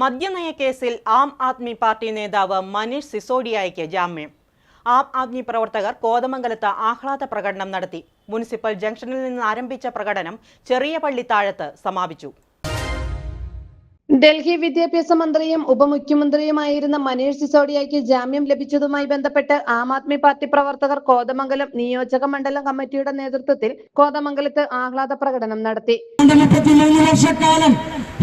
മദ്യനയ കേസിൽ ആം ആദ്മി പാർട്ടി നേതാവ് മനീഷ് സിസോഡിയായ്ക്ക് ജാമ്യം. ആം ആദ്മി പ്രവർത്തകർ കോതമംഗലത്ത് ആഹ്ലാദ പ്രകടനം നടത്തി. മുനിസിപ്പൽ ജംഗ്ഷനിൽ നിന്ന് ആരംഭിച്ച പ്രകടനം ചെറിയ പള്ളി താഴത്ത് സമാപിച്ചു. ഡൽഹി വിദ്യാഭ്യാസ മന്ത്രിയും ഉപമുഖ്യമന്ത്രിയുമായിരുന്ന മനീഷ് സിസോഡിയയ്ക്ക് ജാമ്യം ലഭിച്ചതുമായി ബന്ധപ്പെട്ട് ആം ആദ്മി പാർട്ടി പ്രവർത്തകർ കോതമംഗലം നിയോജക മണ്ഡലം കമ്മിറ്റിയുടെ നേതൃത്വത്തിൽ കോതമംഗലത്ത് ആഹ്ലാദ പ്രകടനം നടത്തി. വർഷക്കാലം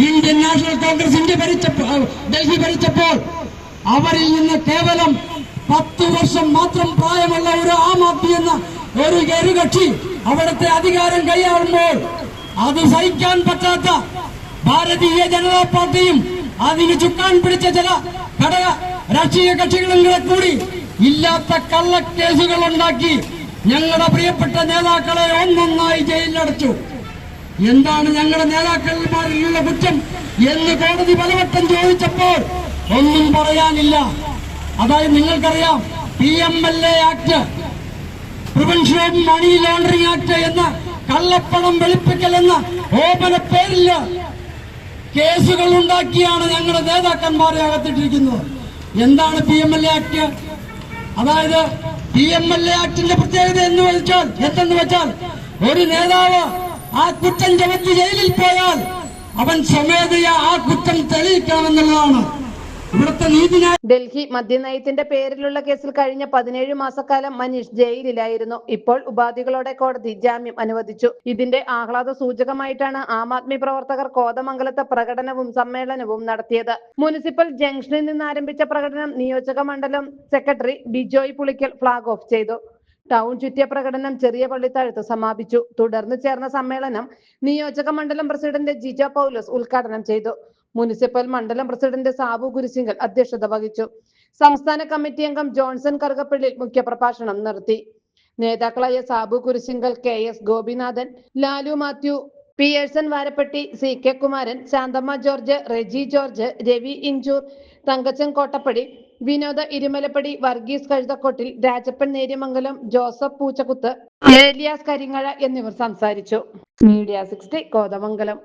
ഇന്ത്യൻ നാഷണൽ കോൺഗ്രസ് ഇന്ത്യ ഭരിച്ചപ്പോൾ ഡൽഹി ഭരിച്ചപ്പോൾ അവരിൽ നിന്ന് കേവലം പത്ത് വർഷം മാത്രം പ്രായമുള്ള ഒരു ആം ആദ്മി എന്ന ഒരു എരുകക്ഷി അവിടുത്തെ അധികാരം കൈയാളുമ്പോൾ അത് സഹിക്കാൻ പറ്റാത്ത ഭാരതീയ ജനതാ പാർട്ടിയും അതിന് ചുക്കാൻ പിടിച്ച ചില ഘടക രാഷ്ട്രീയ കക്ഷികളും കൂടെ ഇല്ലാത്ത കള്ളക്കേസുകൾ ഉണ്ടാക്കി ഞങ്ങളുടെ പ്രിയപ്പെട്ട നേതാക്കളെ ഒന്നൊന്നായി ജയിലിലടച്ചു. എന്താണ് ഞങ്ങളുടെ നേതാക്കന്മാരിലുള്ള കുറ്റം എന്ന് കോടതി പലവട്ടം ചോദിച്ചപ്പോൾ ഒന്നും പറയാനില്ല. അതായത് നിങ്ങൾക്കറിയാം P M L A act prevention money laundering act എന്ന കള്ളപ്പണം വെളുപ്പിക്കൽ എന്ന ഓപന പേരിൽ കേസുകൾ ഉണ്ടാക്കിയാണ് ഞങ്ങളുടെ നേതാക്കന്മാരെ അകത്തിട്ടിരിക്കുന്നത്. എന്താണ് P M L A act? അതായത് പി എം എൽ എ ആക്ടിന്റെ പ്രത്യേകത എന്ന് വെച്ചാൽ എന്തെന്ന് വെച്ചാൽ ഒരു നേതാവ് ആ കുറ്റം ചുമത്തി ജയിലിൽ പോയാൽ അവൻ സ്വമേധയാ ആ കുറ്റം തെളിയിക്കണമെന്നുള്ളതാണ്. ഡൽഹി മദ്യനയത്തിന്റെ പേരിലുള്ള കേസിൽ കഴിഞ്ഞ പതിനേഴ് മാസക്കാലം മനീഷ് ജയിലിലായിരുന്നു. ഇപ്പോൾ ഉപാധികളോടെ കോടതി ജാമ്യം അനുവദിച്ചു. ഇതിന്റെ ആഹ്ലാദ സൂചകമായിട്ടാണ് ആം ആദ്മി പ്രവർത്തകർ കോതമംഗലത്തെ പ്രകടനവും സമ്മേളനവും നടത്തിയത്. മുനിസിപ്പൽ ജംഗ്ഷനിൽ നിന്ന് ആരംഭിച്ച പ്രകടനം നിയോജക മണ്ഡലം secretary Bijoy Pulickal flag off ചെയ്തു. ടൗൺ ചുറ്റിയ പ്രകടനം ചെറിയ പള്ളിത്താഴത്ത് സമാപിച്ചു. തുടർന്ന് ചേർന്ന സമ്മേളനം നിയോജക മണ്ഡലം പ്രസിഡന്റ് ജിജ പൗലോസ് ഉദ്ഘാടനം ചെയ്തു. മുനിസിപ്പൽ മണ്ഡലം പ്രസിഡന്റ് സാബു കുരിശിങ്കൽ അധ്യക്ഷത വഹിച്ചു. സംസ്ഥാന കമ്മിറ്റി അംഗം ജോൺസൺ കറുകപ്പള്ളിൽ മുഖ്യപ്രഭാഷണം നടത്തി നേതാക്കളായ Sabu Kurisinkal K S Gopinathan Lalu Mathew Pearson Varappetty C K Kumaran Santhamma George Reji George Ravi Inchoor Thankachan Kottappady Vinoda Irumalappady Varghese Kazhuthakottil Rajappan Neriamangalam Joseph Poochakuthu Elias Karingazha എന്നിവർ സംസാരിച്ചു. Media sixty Kothamangalam.